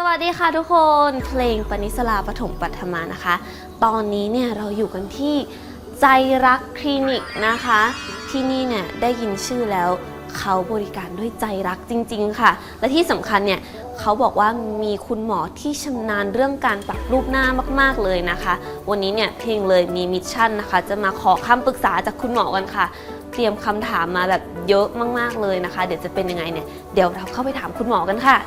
สวัสดีค่ะทุกคนเพลงปณิสลาปฐมปัทมานะคะ ตอนนี้เนี่ยเราอยู่กันที่ใจรักคลินิกนะคะ ที่นี่เนี่ยได้ยินชื่อแล้วเขาบริการด้วยใจรักจริง ๆ ค่ะ และที่สำคัญเนี่ยเขาบอกว่ามีคุณหมอที่ชำนาญเรื่องการปรับรูปหน้ามาก ๆ เลยนะคะ วันนี้เนี่ยเพลงเลยมีมิชชั่นนะคะ จะมาขอคำปรึกษาจากคุณหมอกันค่ะ เตรียมคำถามมาแบบเยอะมาก ๆ เลยนะคะ เดี๋ยวจะเป็นยังไงเนี่ยเดี๋ยวเราเข้าไปถามคุณหมอกันค่ะ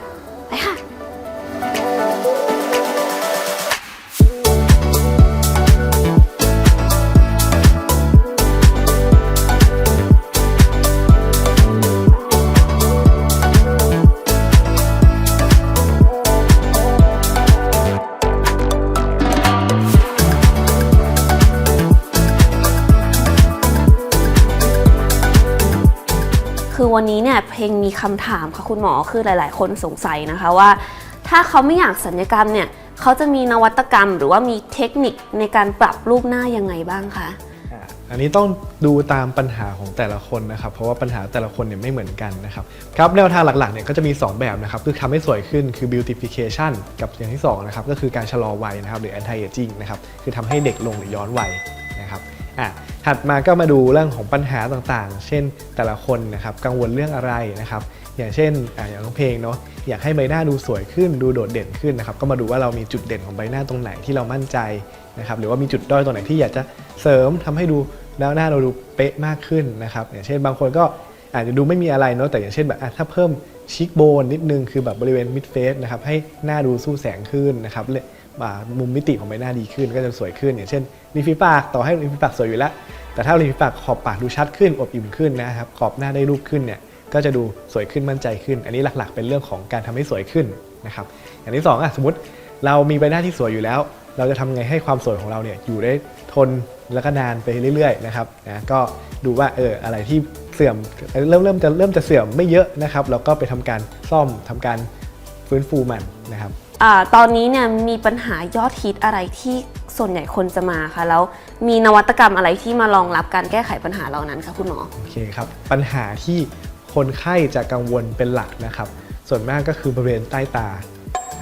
วันนี้เนี่ยเพลงมีคำถามค่ะคุณหมอคือหลาย ๆ คนสงสัยนะคะว่า ถ้าเขาไม่อยากสัญญกรรมเนี่ยเขาจะมีนวัตกรรม หรือว่ามีเทคนิคในการปรับรูปหน้ายังไงบ้างคะอันนี้ต้องดูตามปัญหาของแต่ละคนนะครับ เพราะว่าปัญหาแต่ละคนเนี่ยไม่เหมือนกันนะครับครับแนวทางหลักๆเนี่ยก็จะมี 2 แบบนะครับ คือทำให้สวยขึ้นคือ beautification กับอย่างที่2นะครับก็คือการชะลอวัยนะครับหรือ anti aging นะครับคือทำให้เด็กลงหรือย้อนวัย อะถัดมาก็มาดูเรื่องของปัญหาต่างๆ เช่นแต่ละคนนะครับกังวลเรื่องอะไรนะครับอย่างเช่นอะอย่างน้องเพลงเนาะอยากให้ใบหน้าดูสวยขึ้นดูโดดเด่นขึ้นนะครับก็มาดูว่าเรามีจุดเด่นของใบหน้าตรงไหนที่เรามั่นใจนะครับหรือว่ามีจุดด้อยตรงไหนที่อยากจะเสริมทำให้ดูแล้วหน้าเราดูเป๊ะมากขึ้นนะครับอย่างเช่นบางคนก็อาจจะดูไม่มีอะไรเนาะแต่อย่างเช่นแบบถ้าเพิ่มชิคโบนนิดนึงคือแบบบริเวณมิดเฟสนะครับให้หน้าดูสู้แสงขึ้นนะครับเลย มุมมิติของใบหน้าดีขึ้นก็จะสวยขึ้น อย่างเช่นริมฝีปากต่อให้ริมฝีปากสวยอยู่แล้ว แต่ถ้าริมฝีปากขอบปากดูชัดขึ้นอบอิ่มขึ้นนะครับขอบหน้าได้รูปขึ้นเนี่ยก็จะดูสวยขึ้นมั่นใจขึ้น อันนี้หลักๆ เป็นเรื่องของการทำให้สวยขึ้นนะครับอย่างที่สองอะสมมติเรามีใบหน้าที่สวยอยู่แล้ว เราจะทำไงให้ความสวยของเราเนี่ยอยู่ได้ทนแล้วก็นานไปเรื่อยๆนะครับนะก็ดูว่าเอออะไรที่เสื่อมเริ่มเริ่มจะเริ่มจะเสื่อมไม่เยอะนะครับเราก็ไปทำการซ่อมทำการฟื้นฟูมันนะครับ อาตอนนี้เนี่ยมีปัญหายอดฮิตอะไรที่ส่วนใหญ่คนจะมาคะแล้วมีนวัตกรรมอะไรที่มารองรับการแก้ไขปัญหาเหล่านั้นคะคุณหมอโอเคครับปัญหาที่คนไข้จะกังวลเป็นหลักนะครับ ส่วนมากก็คือบริเวณใต้ตา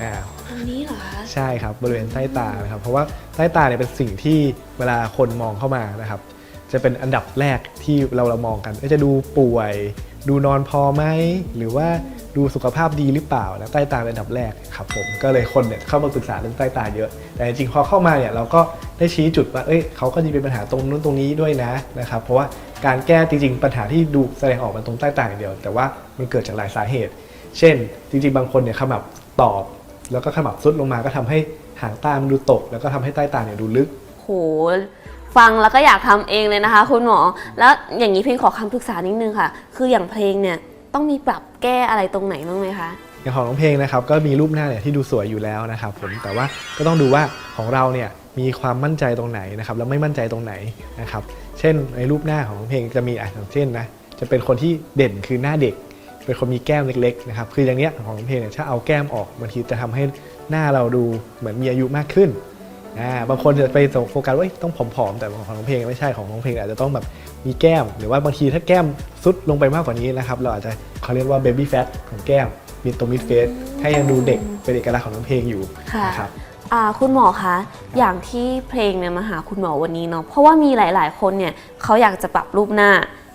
อ่าอันนี้เหรอคะใช่ครับบริเวณใต้ตานะครับเพราะว่าใต้ตาเนี่ยเป็นสิ่งที่เวลาคนมองเข้ามานะครับจะเป็นอันดับแรกที่เราเรามองกันเอ๊ะจะดูป่วย ดูนอนพอไหมหรือว่า ดูสุขภาพดีหรือเปล่านะใต้ตาเป็นอันดับแรกครับผมก็เลยคนเนี่ยเข้ามาปรึกษาเรื่องใต้ตาเยอะ แต่จริงพอเข้ามาเนี่ยเราก็ได้ชี้จุดว่าเอ้ยเขาก็จะมีปัญหาตรงนู้นตรงนี้ด้วยนะนะครับเพราะว่าการแก้จริงๆปัญหาที่ดูแสดงออกมันตรงใต้ตาอย่างเดียว แต่ว่ามันเกิดจากหลายสาเหตุ เช่น จริงๆ บางคนเนี่ยขมับตอบ แล้วก็ขมับซุดลงมาก็ทำให้หางตามันดูตก แล้วก็ทำให้ใต้ตาเนี่ยดูลึกโหฟังแล้วก็อยากทำเองเลยนะคะ คุณหมอ แล้วอย่างนี้เพลงขอคำปรึกษานิดนึงค่ะ คืออย่างเพลงเนี่ย ต้องมีปรับแก้อะไรตรงไหนบ้างไหมคะ อย่างของน้องเพลงนะครับก็มีรูปหน้าเนี่ยที่ดูสวยอยู่แล้วนะครับผมแต่ว่าก็ต้องดูว่าของเราเนี่ยมีความมั่นใจตรงไหนนะครับแล้วไม่มั่นใจตรงไหนนะครับเช่นในรูปหน้าของน้องเพลงจะมีอะอย่างเช่นนะจะเป็นคนที่เด่นคือหน้าเด็ก เป็นคนมีแก้มเล็กๆนะครับคืออย่างเนี้ยของน้องเพลงเนี่ยถ้าเอาแก้มออกบางทีจะทำให้หน้าเราดูเหมือนมีอายุมากขึ้น อ่าบางคนจะไปโฟกัสว่าเอ้ยต้องผอมๆแต่ของน้องเพลงไม่ใช่ของน้องเพลงอาจจะต้องแบบมีแก้ม หรือว่าบางทีถ้าแก้มซุดลงไปมากกว่านี้นะครับเราอาจจะเขาเรียกว่าเบบี้แฟทของแก้มมีตรงมิดเฟสให้ยังดูเด็กเป็นเอกลักษณ์ของน้องเพลงอยู่ค่ะ นะครับอ่าคุณหมอคะ อย่างที่เพลงเนี่ยมาหาคุณหมอวันนี้เนาะ เพราะว่ามีหลายๆ คนเนี่ยเขาอยากจะปรับรูปหน้า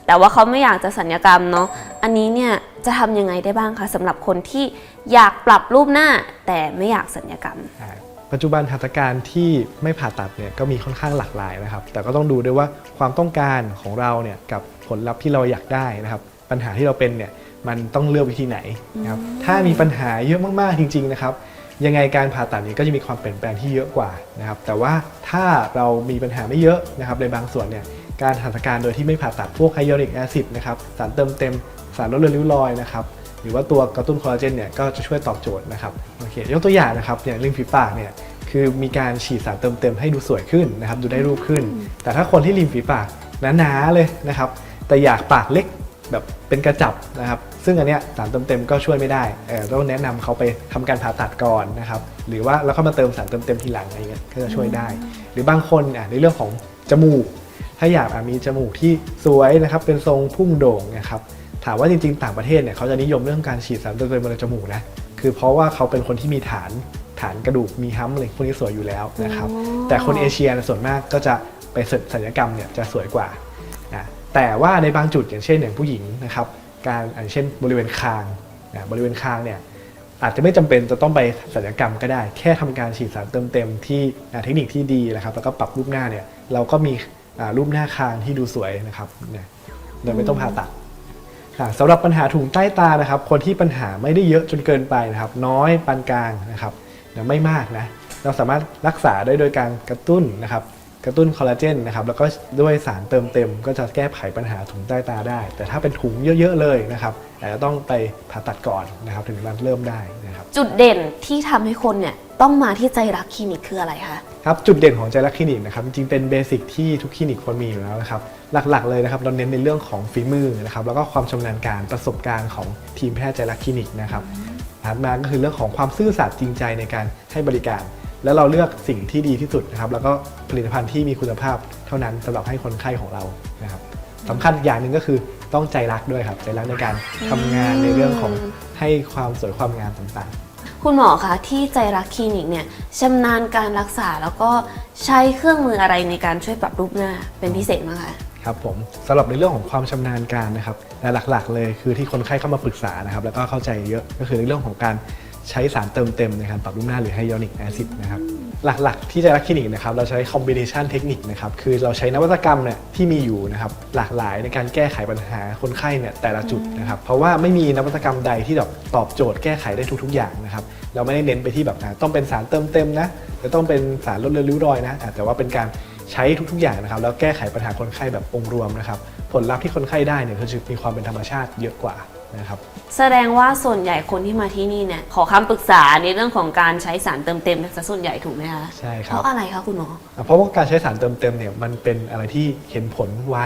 แต่ว่าเขาไม่อยากจะสัญญกรรมเนาะ อันนี้เนี่ยจะทำยังไงได้บ้างคะสำหรับคนที่อยากปรับรูปหน้า แต่ไม่อยากสัญญกรรม อ่า ปัจจุบันหัตถการที่ไม่ผ่าตัดเนี่ยก็มีค่อนข้างหลากหลายนะครับ แต่ก็ต้องดูด้วยว่าความต้องการของเราเนี่ยกับผลลัพธ์ที่เราอยากได้นะครับ ปัญหาที่เราเป็นเนี่ยมันต้องเลือกวิธีไหนนะครับถ้ามีปัญหาเยอะมากๆจริง ๆนะครับ ยังไงการผ่าตัดนี้ก็จะมีความเปลี่ยนแปลงที่เยอะกว่านะครับ แต่ว่าถ้าเรามีปัญหาไม่เยอะนะครับในบางส่วนเนี่ยการหัตถการโดยที่ไม่ผ่าตัดพวกไฮยาลูริกแอซิดนะครับสารเติมเต็มสารลดเลือนริ้วรอยนะครับ หรือว่าตัวกระตุ้นคอลลาเจนเนี่ยก็จะช่วยตอบโจทย์นะครับโอเคยกตัวอย่างนะครับอย่างริมฝีปากเนี่ยคือมีการฉีดสารเติมเต็มให้ดูสวยขึ้นนะครับดูได้รูปขึ้น แต่ถ้าคนที่ริมฝีปากหนาๆเลยนะครับแต่อยากปากเล็กแบบเป็นกระจับนะครับซึ่งอันเนี้ยสารเติมเต็มก็ช่วยไม่ได้เออต้องแนะนำเขาไปทำการผ่าตัดก่อนนะครับหรือว่าแล้วก็มาเติมสารเติมเต็มทีหลังอะไรเงี้ยก็จะช่วยได้ หรือบางคนอะในเรื่องของจมูก ถ้าอยากมีจมูกที่สวยนะครับเป็นทรงพุ่งโด่งนะครับ ถามว่าจริงๆ ต่างประเทศเนี่ยเขาจะนิยมเรื่องการฉีดสารเติมเต็มบนจมูกนะคคือเพราะว่าเขาเป็นคนที่มีฐานฐานกระดูกมีฮัมป์อะไรพวกนี้สวยอยู่แล้วนะครับอ๋อแต่คนเอเชียเนี่ยส่วนมากก็จะไปศัลยกรรมเนี่ยจะสวยกว่านะแต่ว่าในบางจุดอย่างเช่นอย่างผู้หญิงนะครับการอย่างเช่นบริเวณคางนะบริเวณคางเนี่ยอาจจะไม่จำเป็นจะต้องไปศัลยกรรมก็ได้ แค่ทำการฉีดสารเติมเต็มที่อ่าเทคนิคที่ดีนะครับแล้วก็ปรับรูปหน้าเนี่ยเราก็มีอ่ารูปหน้าคางที่ดูสวยนะครับเนี่ยโดยไม่ต้องผ่าตัดค่ะ สำหรับปัญหาถุงใต้ตานะครับ คนที่ปัญหาไม่ได้เยอะจนเกินไปนะครับ น้อยปานกลางนะครับไม่มากนะเราสามารถรักษาได้โดยการกระตุ้นนะครับ กระตุ้นคอลลาเจนนะครับแล้วก็ด้วยสารเติมเต็ม ก็จะแก้ไขปัญหาถุงใต้ตาได้ แต่ถ้าเป็นถุงเยอะๆเลยนะครับอาจจะต้องไปผ่าตัดก่อนนะครับ ถึงจะเริ่มได้นะครับ จุดเด่นที่ทำให้คนเนี่ยต้องมาที่ใจรักคลินิกคืออะไรคะ ครับจุดเด่นของใจรักคลินิกนะครับจริงๆเป็นเบสิกที่ทุกคลินิกควรมีอยู่แล้วนะครับหลักๆเลยนะครับเราเน้นในเรื่องของฝีมือนะครับแล้วก็ความชำนาญการประสบการณ์ของทีมแพทย์ใจรักคลินิกนะครับถัดมาก็คือเรื่องของความซื่อสัตย์จริงใจในการให้บริการ แล้วเราเลือกสิ่งที่ดีที่สุดนะครับแล้วก็ผลิตภัณฑ์ที่มีคุณภาพเท่านั้นสำหรับให้คนไข้ของเรานะครับสำคัญอีกอย่างหนึ่งก็คือต้องใจรักด้วยครับใจรักในการทำงานในเรื่องของให้ความสวยความงามต่างๆ คุณหมอคะที่ใจรักคลินิกเนี่ยชำนาญการรักษาแล้วก็ใช้เครื่องมืออะไรในการช่วยปรับรูปหน้าเป็นพิเศษมั้งคะครับผมสำหรับในเรื่องของความชำนาญการนะครับและหลักๆ เลยคือที่คนไข้เข้ามาปรึกษานะครับแล้วก็เข้าใจเยอะก็คือในเรื่องของการใช้สารเติมเต็มในการปรับรูปหน้าหรือไฮยอนิกแอซิดนะครับ หลักๆ ที่จะรักคลินิกนะครับเราใช้คอมบิเนชันเทคนิคนะครับคือเราใช้นวัตกรรมเนี่ยที่มีอยู่นะครับหลากหลายในการแก้ไขปัญหาคนไข้เนี่ยแต่ละจุดนะครับเพราะว่าไม่มีนวัตกรรมใดที่แบบตอบโจทย์แก้ไขได้ทุก ๆ อย่างนะครับเราไม่ได้เน้นไปที่แบบต้องเป็นสารเติมเต็มนะจะต้องเป็นสารลดเลือนริ้วรอยนะแต่ว่าเป็นการใช้ทุกๆ อย่างนะครับแล้วแก้ไขปัญหาคนไข้แบบองค์รวมนะครับผลลัพธ์ที่คนไข้ได้เนี่ยก็จะมีความเป็นธรรมชาติเยอะกว่า นะครับ แสดงว่าส่วนใหญ่คนที่มาที่นี่เนี่ยขอคำปรึกษาในเรื่องของการใช้สารเติมเต็มซะส่วนใหญ่ถูกไหมคะใช่คเพรับราะอะไรคะคุณหมออะเพราะว่าการใช้สารเติมเต็มเนี่ยมันเป็นอะไรที่เห็นผลไว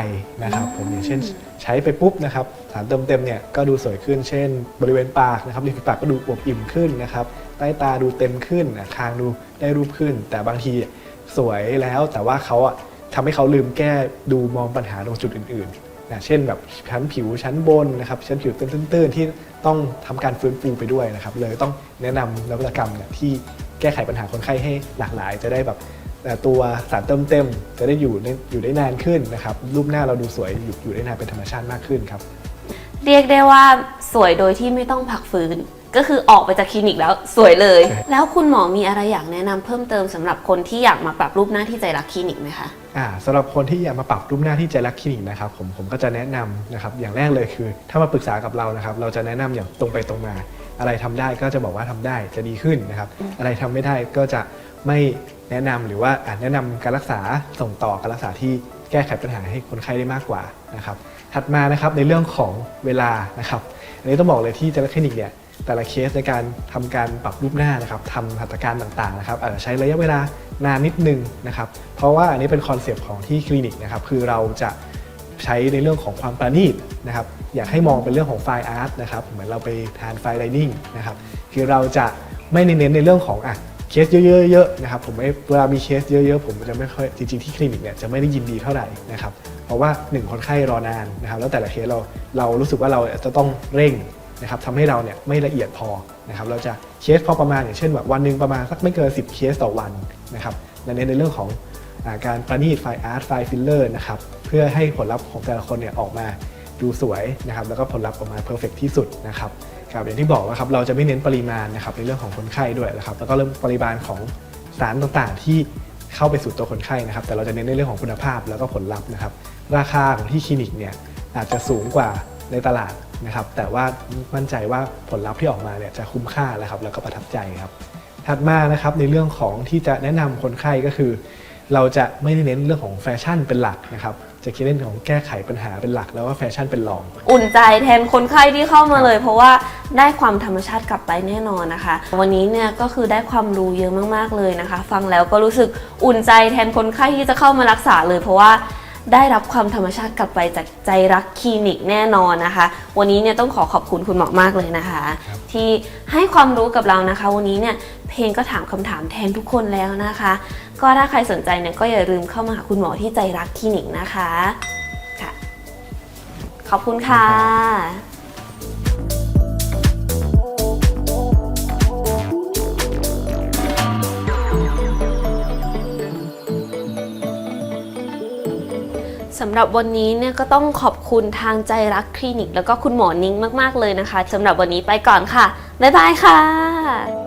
นะครับผมอย่างเช่นใช้ไปปุ๊บนะครับสารเติมเต็มเนี่ยก็ดูสวยขึ้น เช่น บริเวณปากนะครับริมฝีปากก็ดูอวบอิ่มขึ้นนะครับใต้ตาดูเต็มขึ้นอะคางดูได้รูปขึ้น แต่บางทีสวยแล้วแต่ว่าเขาอะทำให้เขาลืมแก้ดูมองปัญหาตรงจุดอื่นๆ นะเช่นแบบชั้นผิวชั้นบนนะครับชั้นผิวตื้นๆที่ต้องทำการฟื้นฟูไปด้วยนะครับเลยต้องแนะนำนวัตกรรมเนี่ยที่แก้ไขปัญหาคนไข้ให้หลากหลาย จะได้แบบแต่ตัวสารเติมเต็ม จะได้อยู่ในอยู่ได้นานขึ้นนะครับรูปหน้าเราดูสวยอยู่อยู่ได้นานเป็นธรรมชาติมากขึ้นครับเรียกได้ว่าสวยโดยที่ไม่ต้องพักฟื้นก็คือออกไปจากคลินิกแล้วสวยเลยใช่แล้วคุณหมอมีอะไรอยากแนะนำเพิ่มเติมสำหรับคนที่อยากมาปรับรูปหน้าที่ใจรักคลินิกไหมคะ อ่าสำหรับคนที่อยากมาปรับรูปหน้าที่ใจรักคลินิกนะครับผมผมก็จะแนะนำนะครับอย่างแรกเลยคือ ถ้ามาปรึกษากับเรานะครับ เราจะแนะนำอย่างตรงไปตรงมา อะไรทำได้ก็จะบอกว่าทำได้จะดีขึ้นนะครับ อะไรทำไม่ได้ก็จะไม่แนะนำหรือว่าอ่าแนะนำการรักษาส่งต่อการรักษาที่แก้ไขปัญหาให้คนไข้ได้มากกว่านะครับ ถัดมานะครับในเรื่องของเวลานะครับ อันนี้ต้องบอกเลยที่เจลคลินิกเนี่ย แต่ละเคสในการทำการปรับรูปหน้านะครับทำหัตถการต่างๆนะครับอาจจะใช้ระยะเวลานานนิดนึงนะครับเพราะว่าอันนี้เป็นคอนเซปต์ของที่คลินิกนะครับคือเราจะใช้ในเรื่องของความประณีตนะครับอยากให้มองเป็นเรื่องของไฟอาร์ตนะครับเหมือนเราไปทานไฟไลนิ่งนะครับคือเราจะไม่เน้นในเรื่องของอะเคสเยอะๆนะครับผมไม่เวลามีเคสเยอะๆ ผมจะไม่ค่อยจริงๆที่คลินิกเนี่ยจะไม่ได้ยินดีเท่าไหร่นะครับเพราะว่าหนึ่งคนไข้รอนานนะครับแล้วแต่ละเคสเราเรารู้สึกว่าเราจะต้องเร่ง นะครับทำให้เราเนี่ยไม่ละเอียดพอนะครับเราจะเคสพอประมาณอย่างเช่นแบบวันหนึ่งประมาณสักไม่เกิน 10 เคสต่อวันนะครับและเน้นในเรื่องของอาการประณีตไฟอาร์ตไฟฟิลเลอร์นะครับเพื่อให้ผลลัพธ์ของแต่ละคนเนี่ยออกมาดูสวยนะครับแล้วก็ผลลัพธ์ออกมาเพอร์เฟกที่สุดนะครับครับอย่างที่บอกว่าครับเราจะไม่เน้นปริมาณนะครับในเรื่องของคนไข้ด้วยนะครับแล้วก็เรื่องปริมาณของสารต่างๆที่เข้าไปสู่ตัวคนไข้นะครับ แต่เราจะเน้นในเรื่องของคุณภาพแล้วก็ผลลัพธ์นะครับ ราคาของที่คลินิกเนี่ยอาจจะสูงกว่าในตลาด นะครับแต่ว่ามั่นใจว่าผลลัพธ์ที่ออกมาเนี่ยจะคุ้มค่าแล้วครับแล้วก็ประทับใจครับ ถัดมานะครับในเรื่องของที่จะแนะนำคนไข้ก็คือ เราจะไม่ได้เน้นเรื่องของแฟชั่นเป็นหลักนะครับจะคิดเรื่องของแก้ไขปัญหาเป็นหลักแล้วว่าแฟชั่นเป็นรอง อุ่นใจแทนคนไข้ที่เข้ามาเลย เพราะว่าได้ความธรรมชาติกลับไปแน่นอนนะคะ วันนี้เนี่ยก็คือได้ความรู้เยอะมากๆเลยนะคะ ฟังแล้วก็รู้สึกอุ่นใจแทนคนไข้ที่จะเข้ามารักษาเลย เพราะว่า ได้รับความธรรมชาติกลับไปจากใจรักคลินิกแน่นอนนะคะ วันนี้เนี่ยต้องขอขอบคุณคุณหมอมากเลยนะคะครับที่ให้ความรู้กับเรานะคะ วันนี้เนี่ยเพลงก็ถามคำถามแทนทุกคนแล้วนะคะ ก็ถ้าใครสนใจเนี่ยก็อย่าลืมเข้ามาหาคุณหมอที่ใจรักคลินิกนะคะค่ะ ขอบคุณค่ะ สำหรับวันนี้เนี่ยก็ต้องขอบคุณทางใจรักคลินิก แล้วก็คุณหมอนิ้งมาก ๆ เลยนะคะสำหรับวันนี้ไปก่อนค่ะ บ๊ายบายค่ะ